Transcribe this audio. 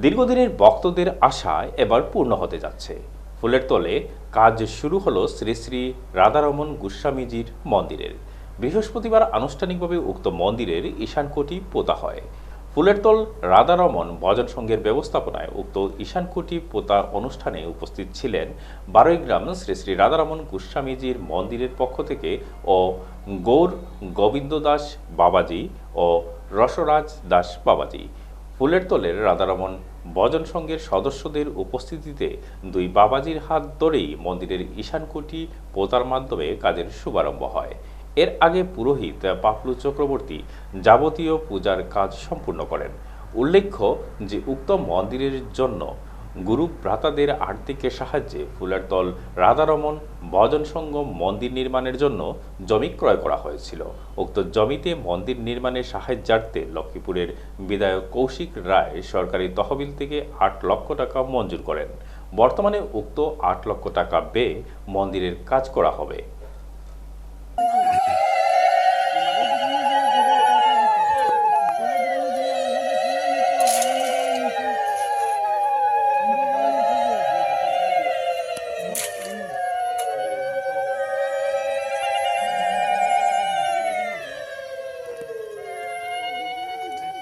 দীর্ঘদিনের ভক্তদের আশা এবার পূর্ণ হতে যাচ্ছে। ফুলের তলে কাজ শুরু হলো শ্রী শ্রী রাধারমন গোস্বামীজির মন্দিরের। বৃহস্পতিবার আনুষ্ঠানিকভাবে উক্ত মন্দিরের ঈশানকোটি পোতা হয়। ফুলেরতল রাধারমন ভজন সংঘের ব্যবস্থাপনায় উক্ত ঈশানকুটি পোতা অনুষ্ঠানে উপস্থিত ছিলেন বারৈগ্রাম শ্রী শ্রী রাধারমন গোস্বামীজির মন্দিরের পক্ষ থেকে ও গৌর গোবিন্দ দাস বাবাজি ও রসরাজ দাস বাবাজি। ফুলের তলের রাধারমন ভজন সংঘের সদস্যদের উপস্থিতিতে দুই বাবাজির হাত ধরেই মন্দিরের ঈশানকুটি পোতার মাধ্যমে কাজের শুভারম্ভ হয়। এর আগে পুরোহিত পাপলু চক্রবর্তী যাবতীয় পূজার কাজ সম্পূর্ণ করেন। উল্লেখ্য যে উক্ত মন্দিরের জন্য গুরু ভ্রাতাদের আর্থিক সাহায্যে ফুলেরতল রাধারমন, ভজন সংঘ মন্দির নির্মাণের জন্য জমি ক্রয় করা হয়েছিল। উক্ত জমিতে মন্দির নির্মাণের সাহায্যার্থে লক্ষ্মীপুরের বিধায়ক কৌশিক রায় সরকারি তহবিল থেকে আট লক্ষ টাকা মঞ্জুর করেন। বর্তমানে উক্ত আট লক্ষ টাকা ব্যয়ে মন্দিরের কাজ করা হবে।